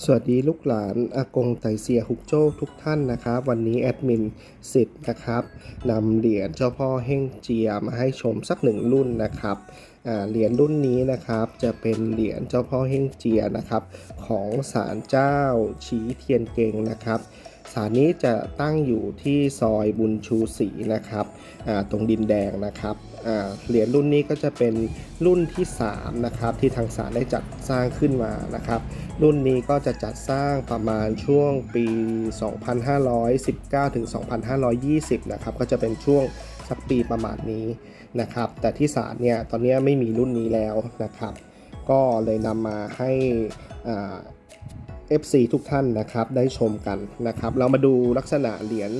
สวัสดีลูกหลานอากงไตเซียฮุกโจ้ทุกท่านนะครับ วันนี้แอดมินสิทธิ์นะครับนำเหรียญเจ้าพ่อเฮ่งเจียมาให้ชมสักหนึ่งรุ่นนะครับเหรียญรุ่นนี้นะครับจะเป็นเหรียญเจ้าพ่อเฮ่งเจียนะครับ ของศาลเจ้าฉีเทียนเกงนะครับ ศาลนี้จะตั้งอยู่ที่ซอยบุญชูศรีนะครับตรงดินแดงนะครับเหรียญรุ่นนี้ก็จะเป็นรุ่นที่3นะครับที่ทางศาลได้จัดสร้างขึ้นมานะครับ รุ่นนี้ก็จะจัดสร้างประมาณช่วงปี 2519 ถึง 2520 นะครับก็จะเป็นช่วงสักปีประมาณนี้นะครับ แต่ที่ศาลเนี่ยตอนนี้ไม่มีรุ่นนี้แล้วนะครับ ก็เลยนำมาให้อ่า FC ทุกท่านนะครับได้ชมกันนะครับเรามาดูลักษณะเหรียญ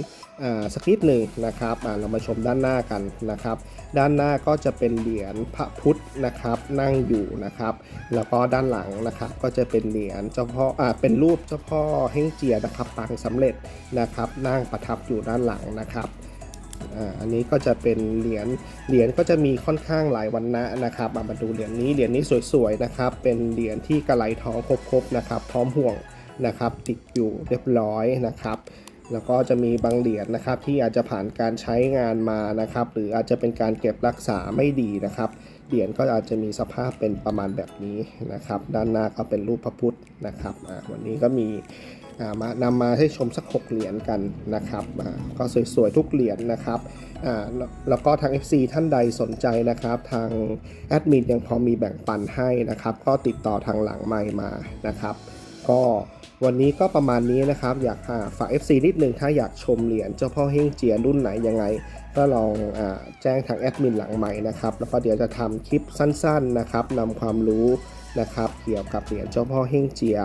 สักนิดหนึ่งนะครับเรามาชมด้านหน้ากันนะครับ ด้านหน้าก็จะเป็นเหรียญพระพุทธนะครับนั่งอยู่นะครับ แล้วก็ด้านหลังนะครับก็จะเป็นเหรียญเจ้าพ่ออ่าเป็นรูปเจ้าพ่อเฮงเจียนะครับปางสำเร็จนะครับนั่งประทับอยู่ด้านหลังนะครับ อันนี้ก็จะเป็นเหรียญ เหรียญก็จะมีค่อนข้างหลายวันนะนะครับ มาดูเหรียญนี้ เหรียญนี้สวยๆนะครับ เป็นเหรียญที่กระไหลทองครบๆนะครับ พร้อมห่วงนะครับ ติดอยู่เรียบร้อยนะครับ แล้วก็จะมีบางเหรียญนะครับที่อาจจะผ่านการใช้งานมานะครับ หรืออาจจะเป็นการเก็บรักษาไม่ดีนะครับ เหรียญก็อาจจะมีสภาพเป็นประมาณแบบนี้นะครับ ด้านหน้าก็เป็นรูปพระพุทธนะครับวันนี้ก็มีมานำมาให้ชมสัก 6 เหรียญกันนะครับก็สวยๆ ทุกเหรียญนะครับแล้วก็ทาง FC ท่านใดสนใจนะครับ ทางแอดมินยังพอมีแบ่งปันให้นะครับ ก็ติดต่อทางหลังไมค์มานะครับ ก็วันนี้ก็ประมาณนี้นะครับ อยากาฝาก FC นิดนึงถ้าอยากชมเหรียญเจ้าพ่อเฮ่งเจียรุ่นไหนยังไง ก็ลองอแจ้งทางแอดมินหลังใหม่นะครับ แล้วก็เดี๋ยวจะทำคลิปสั้นๆนะครับนำความรู้นะครับเกี่ยวกับเหรียญเจ้าพ่อเฮ่งเจีย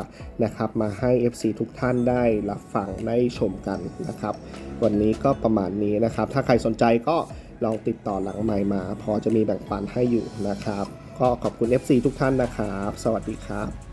นะครับมาให้ FC ทุกท่านได้รับฟังได้ชมกันนะครับ วันนี้ก็ประมาณนี้นะครับ ถ้าใครสนใจก็ลองติดต่อหลังใหม่มา พอจะมีแบ่งปันให้อยู่นะครับ ก็ขอบคุณ FC ทุกท่านนะครับ สวัสดีครับ